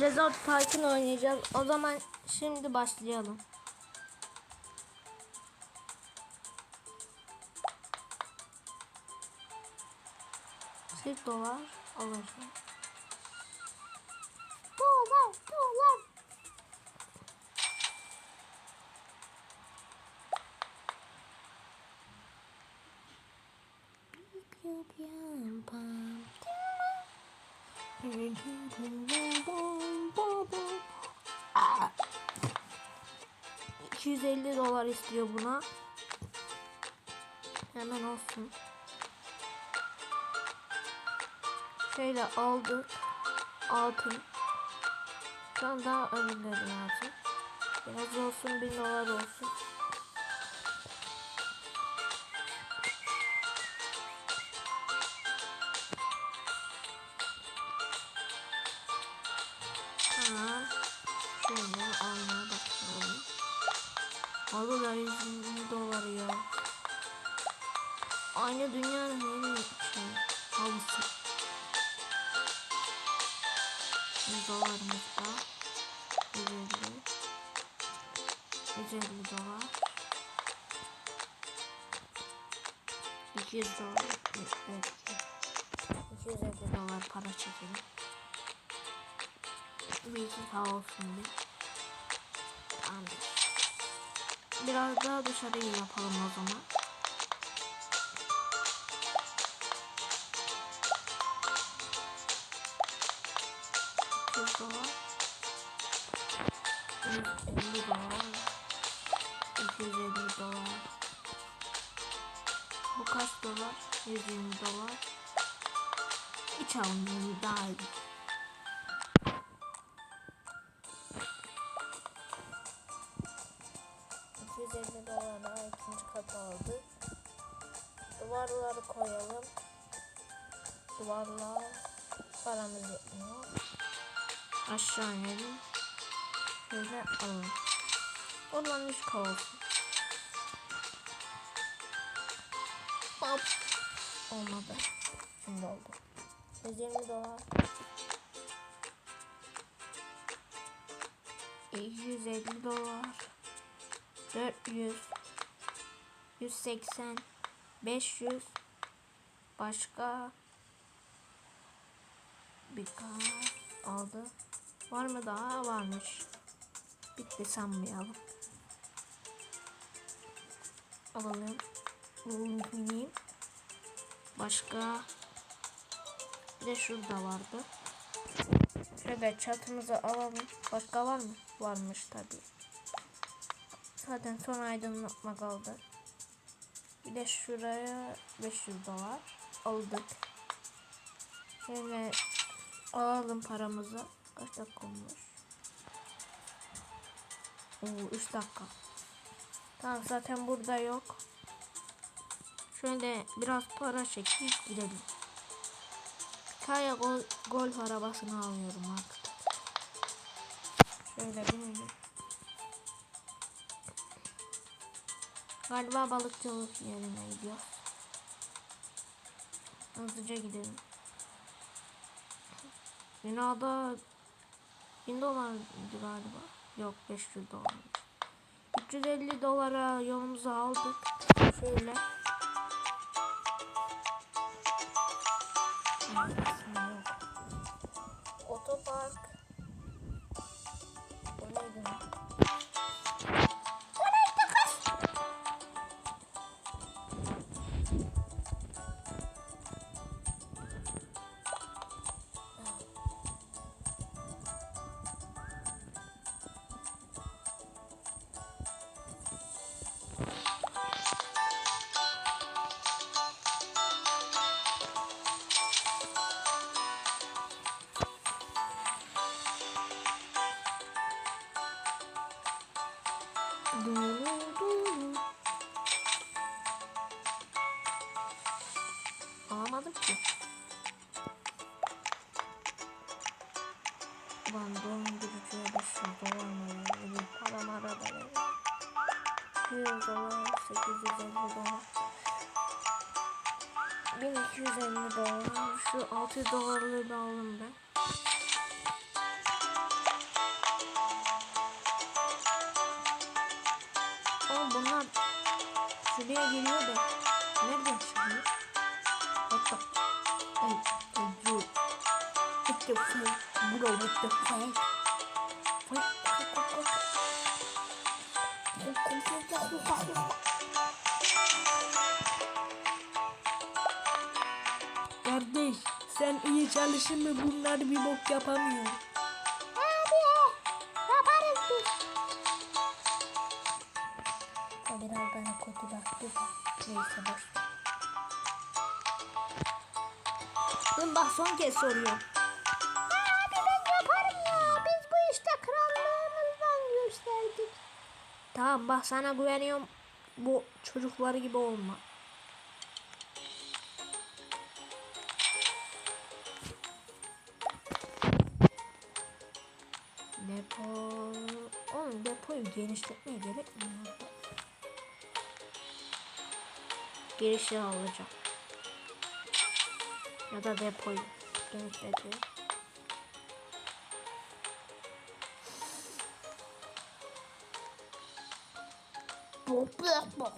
Resort Park'ını oynayacağız. O zaman şimdi başlayalım. Sırf dolar alacağım. Dolar, dolar. Piu, pam, Aa. 250 dolar istiyor buna. Hemen olsun. Şöyle aldık. Altın. Şu an daha önümdedim altın. Biraz olsun 1000 dolar olsun. Aynı dünyanın en. Halısı. 100 dolarımız da. 150. 150 dolar. 200 dolar. Evet. 250 dolar para çekelim. Bir iki olsun bir. Tamamdır. Biraz daha dışarıyı yapalım o zaman. Dolar. 150 dolar. 250 dolar. Bu kaç dolar? 120 dolar. İç alımı daha iyi. ...250 dolara ikinci. Duvarları koyalım. Duvarlar paramız yetmiyor. Aşağı inelim. Şöyle alalım. Oradan üç kalsın. Hop. Olmadı. Şimdi oldu. 120 dolar. 250 dolar. 400 180 500 başka bir tane aldı. Var mı daha? Varmış. Bitti sanmayalım. Alalım. Unutmayayım. Başka bir de şurada vardı. Şöyle çatımızı alalım. Başka var mı? Varmış tabii. Zaten son aydınlatma kaldı. Bir de şuraya 500 dolar aldık. Şöyle alalım paramızı. Kaç dakika olmuş? Oo 3 dakika. Tamam zaten burada yok. Şöyle biraz para çekip gidelim. Kaya gol, golf arabasını alıyorum artık. Şöyle binelim. Galiba balıkçılık yerine gidiyor. Hızlıca gidelim. Binada 1000 dolardı galiba. Yok 500 dolar. 350 dolara yolumuzu aldık. Şöyle. Alamadım ki. Ulan dondurucuya da şurada var mı ya? Bir param arada ya. 100 dolar, 850 dolar. 1250 dolar. Şu 600 dolarlığı da alın ben. Buraya geliyor da nereden çıkıyor? What the Ay, yo. What the fuck? Bro, what the fuck. Kardeş sen iyi çalışın mı bunlar bir bok yapamıyor. Ben bak son kez soruyorum. Abi ben yaparım ya. Biz bu işte krallığımızdan gösterdik. Tamam bak sana güveniyorum. Bu çocukları gibi olma. Depo... Oğlum depoyu genişletmeye gerekmiyor. Girişi alacağım. Ya da depoyu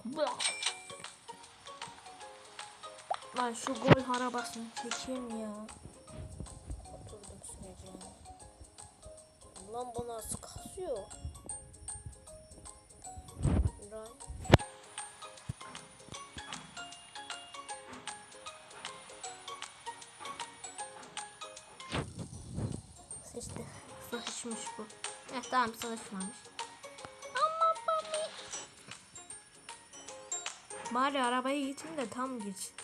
bok. Lan şu gol arabasını çekeyim ya. Oturdum süreceğim. Lan bu nasıl kasıyor? Tamam sıkışmamış. Ama beni Bari arabayı yitin de tam gitsin.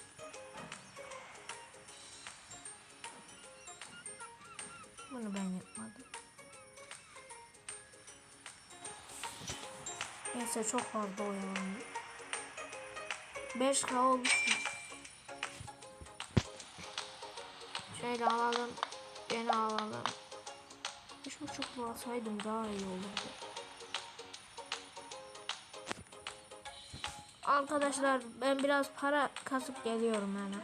Bunu ben yapmadım. Neyse çok fazla oyalandı. 5K olmuş. Şöyle alalım. Gene alalım. Üç buçuk alsaydım daha iyi olurdu. Arkadaşlar ben biraz para kasıp geliyorum hemen.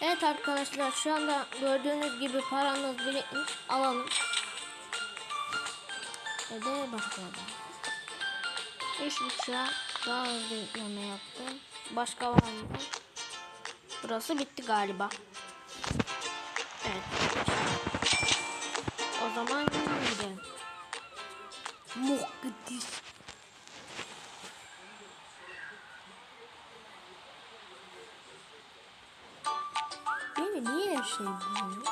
Evet arkadaşlar şu anda gördüğünüz gibi paramız birikmiş. Alalım. Ve de başlayalım. İş bıçağı daha hızlı yükleme yaptım. Başka var mı? Burası bitti galiba. Evet. O zaman gidelim. Muhkıdis. Beni niye her şey buluyor?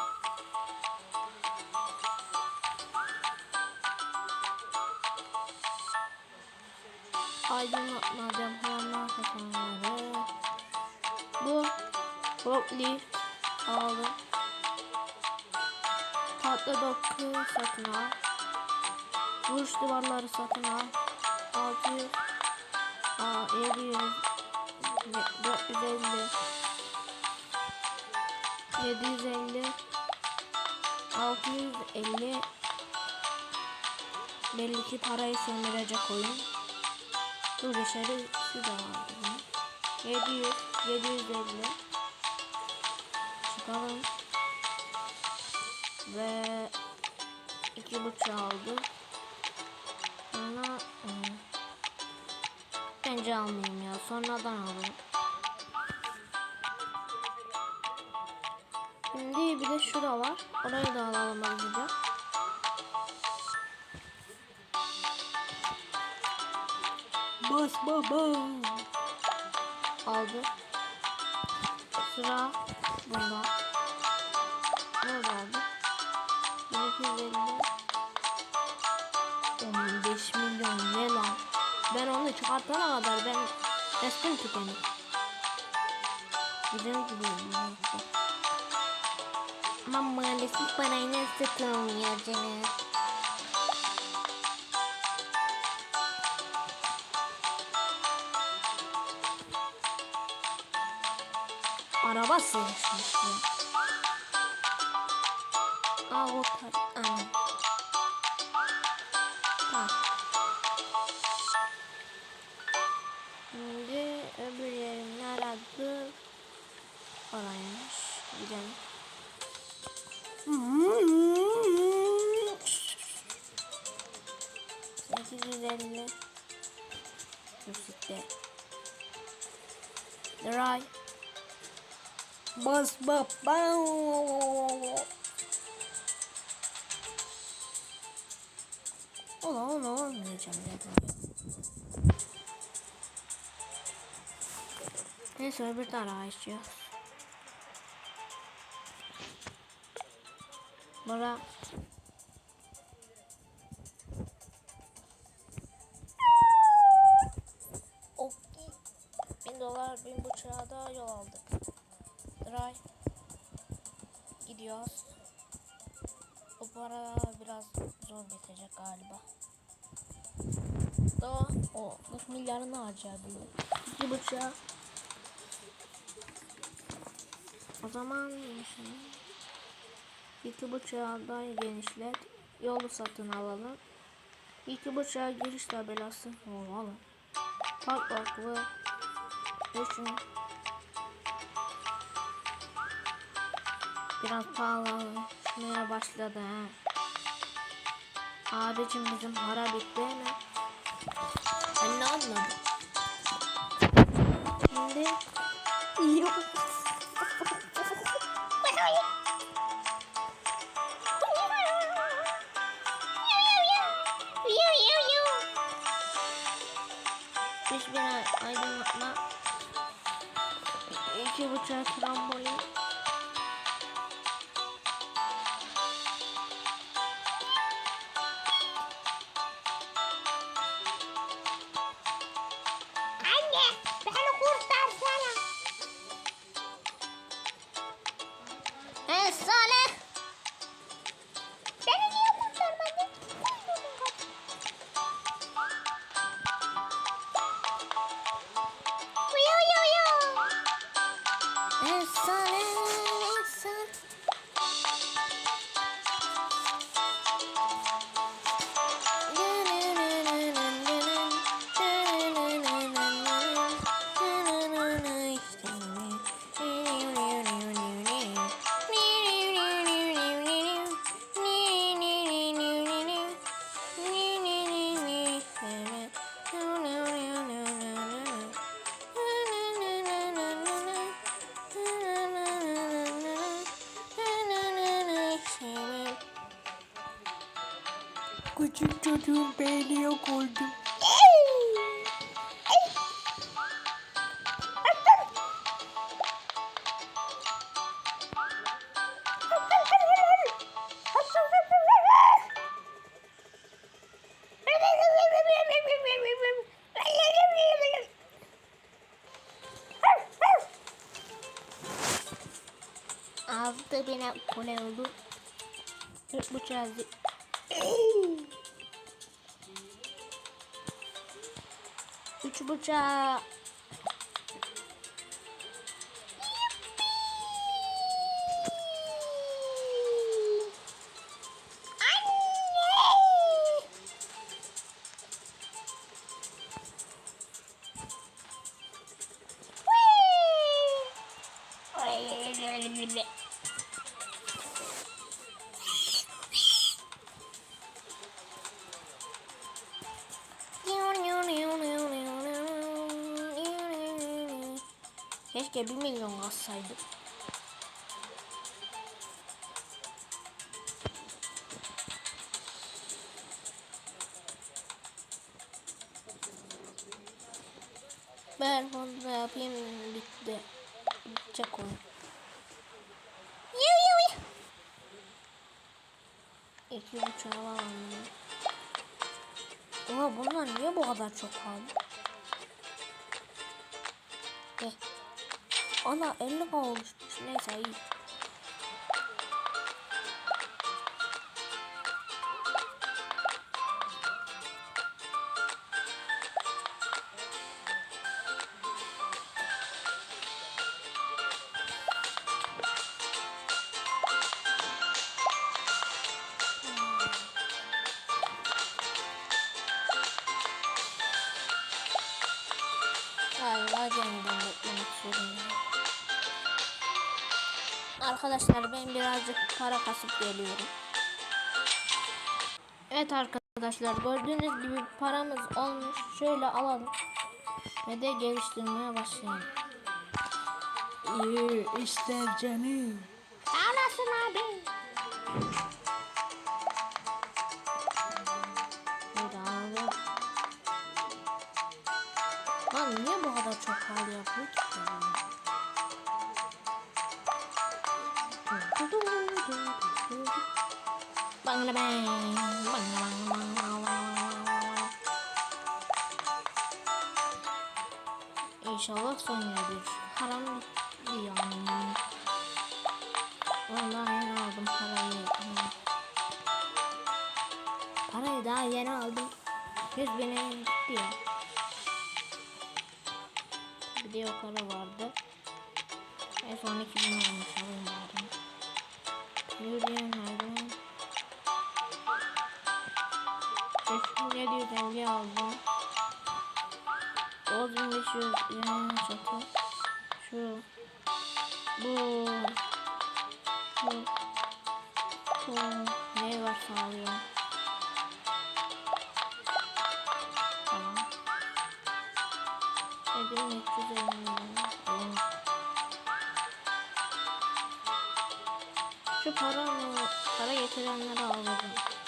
Aydınlatma depolar kapanları. Bu forklift aldım. Tatlı doku satın al. Vuruş duvarları satın al. 600 Aa, 700 450 750 650 Belli ki parayı sömürecek oyun. Dur dışarı şu da vardı bunun. 700 750 Çıkalım. Ve iki buçuk aldı. Sonra bence almayayım ya. Sonradan alırım. Şimdi bir de şura var. Orayı da alalım hızlıca. Bas baba. Aldı. Sıra bunda. Ne oldu? 1250 15 milyon ne lan? Ben onu çıkartana kadar ben resmen tükenir. Güzel gidiyorum. Ama maalesef parayla satılmıyor canım. Araba sığışmış par- Ana. Tamam. Şimdi öbür yerim nerede? Oraymış. Gidelim. Ses 850 Bisiklet Ray Bas bas bas Ola ola olmayacağım dedim. Neyse öbür tarafa geçiyoruz. Bura Okey. Bin dolar, bin buçuğa da yol aldık. Drive. Gidiyoruz. O para biraz zor bitecek galiba. Daha o 40 milyarını harcayabildim. İki buçuğa. O zaman iki buçuğa daha genişlet. Yolu satın alalım. İki buçuğa giriş tabelası olalım. Farklı Düşün. Biraz pahalılaşmaya başladı ha. Abicim bizim para bitti mi? Ben ne anladım? Şimdi yok. Hiçbir ay- aydınlatma. İki buçuk. Anne beni kurtarsana. Hey çocuğun beyni yok oldu. Aldı beni kule oldu. Bu çözü. Üç Keşke bir milyon alsaydık. Ben da yapayım bitti. Bitecek oyun. İki buçuğa var anne. Ama bunlar niye bu kadar çok pahalı? Eh. Ana 50 k oluşmuş. Neyse iyi. Arkadaşlar ben birazcık para kasıp geliyorum. Evet arkadaşlar gördüğünüz gibi paramız olmuş. Şöyle alalım. Ve de geliştirmeye başlayalım. İyi işte canım. Sağ olasın abi. Lan niye bu kadar çok hal yapıyor ki? Bang bang bang bang İnşallah son yerdir. Haram bir yani. Vallahi yeni aldım parayı. Parayı daha yeni aldım. 100 bine ya. Bir de para vardı. En son 2000 olmuş alayım bari. Yürüyen hayvan. 5750 aldım. 9500 yani çatı. Şu. Bu. Şu. Bu. Ne var sağlıyor. Tamam. 7350 Tamam. Şu para mı? Para getirenleri alalım.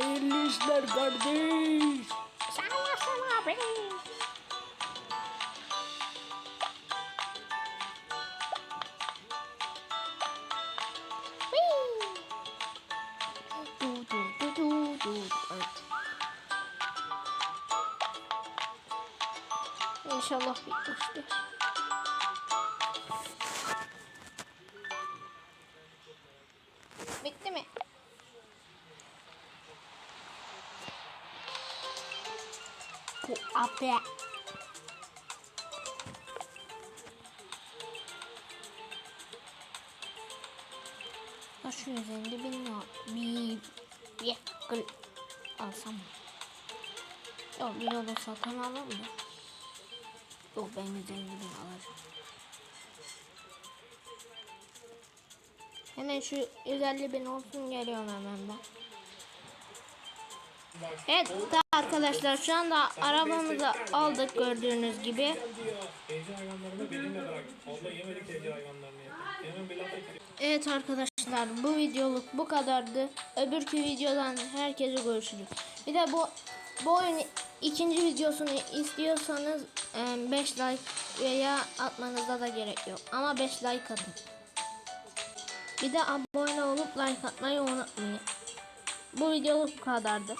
Hayırlı işler kardeş. Bu abi. Şu üzerinde ne bir bir kıl alsam mı? Yok bir yolu satın alalım da. Yok ben üzerinde bir alacağım. Hemen şu 150 bin olsun geliyorum hemen ben. Evet arkadaşlar şu anda arabamızı aldık gördüğünüz gibi. Evet arkadaşlar bu videoluk bu kadardı. Öbürkü videodan herkese görüşürüz. Bir de bu bu oyun ikinci videosunu istiyorsanız 5 like veya atmanıza da gerek yok. Ama 5 like atın. Bir de abone olup like atmayı unutmayın. Bu videoluk bu kadardı.